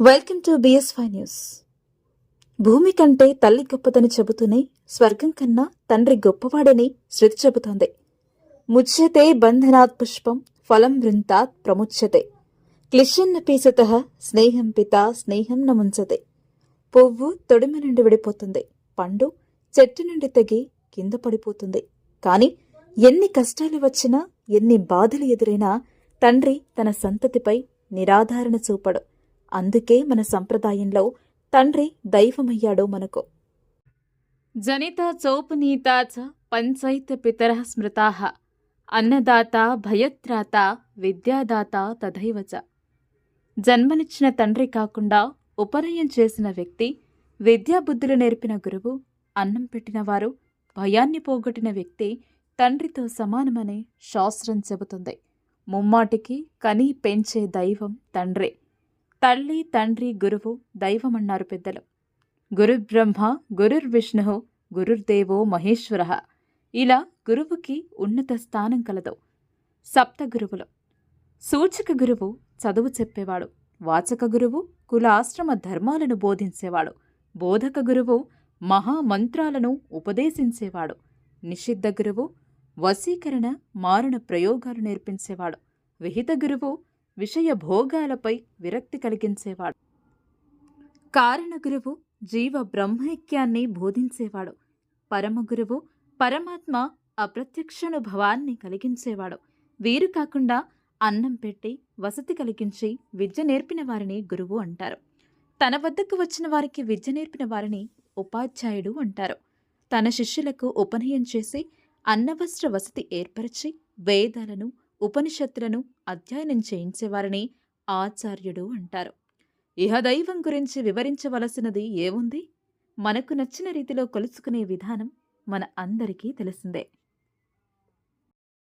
Welcome to బిఎస్ఫై news భూమి కంటే తల్లి గొప్పదని చెబుతూనే స్వర్గం కన్నా తండ్రి గొప్పవాడని శృతి చెబుతోంది. ముచ్యతే బంధనాత్ పుష్పం ఫలం వృంతాత్ ప్రముచ్యతే క్లిశ్యన్న పీసత స్నేహం పిత స్నేహం న పువ్వు తొడిమ నుండి విడిపోతుంది. పండు చెట్టు నుండి తెగి కింద పడిపోతుంది. కాని ఎన్ని కష్టాలు వచ్చినా ఎన్ని బాధలు ఎదురైనా తండ్రి తన సంతతిపై నిరాధారణ చూపడు. అందుకే మన సంప్రదాయంలో తండ్రి దైవమయ్యాడు మనకు. జనిత చోపనీత చ పంచైత పితర స్మృతా అన్నదాత భయత్రాత విద్యాదాత తథైవచ జన్మనిచ్చిన తండ్రి కాకుండా ఉపనయం చేసిన వ్యక్తి విద్యాబుద్ధులు నేర్పిన గురువు అన్నం పెట్టినవారు భయాన్ని పోగొట్టిన వ్యక్తి తండ్రితో సమానమని శాస్త్రం చెబుతుంది. ముమ్మాటికి కని పెంచే దైవం తండ్రి. తల్లి తండ్రి గురువు దైవమన్నారు పెద్దలు. గురుబ్రహ్మ గురుర్విష్ణు గురుర్దేవో మహేశ్వర. ఇలా గురువుకి ఉన్నత స్థానం కలదు. సప్త గురువులు. సూచక గురువు చదువు చెప్పేవాడు. వాచక గురువు కులాశ్రమ ధర్మాలను బోధించేవాడు. బోధక గురువు మహామంత్రాలను ఉపదేశించేవాడు. నిషిద్ధ గురువు వశీకరణ మారణ ప్రయోగాలు నేర్పించేవాడు. విహిత గురువు విషయ భోగాలపై విరక్తి కలిగించేవాడు. కారణ గురువు జీవ బ్రహ్మైక్యాన్ని బోధించేవాడు. పరమ గురువు పరమాత్మ అప్రత్యక్షానుభవాన్ని కలిగించేవాడు. వీరు కాకుండా అన్నం పెట్టి వసతి కలిగించి విద్య నేర్పిన వారిని గురువు అంటారు. తన వద్దకు వచ్చిన వారికి విద్య నేర్పిన వారిని ఉపాధ్యాయుడు అంటారు. తన శిష్యులకు ఉపనయం చేసి అన్నవస్త్ర వసతి ఏర్పరిచి వేదాలను ఉపనిషత్తులను అధ్యయనం చేయించేవారిని ఆచార్యుడు అంటారు. ఇహదైవం గురించి వివరించవలసినది ఏముంది? మనకు నచ్చిన రీతిలో కొలుసుకునే విధానం మన అందరికీ తెలిసిందే.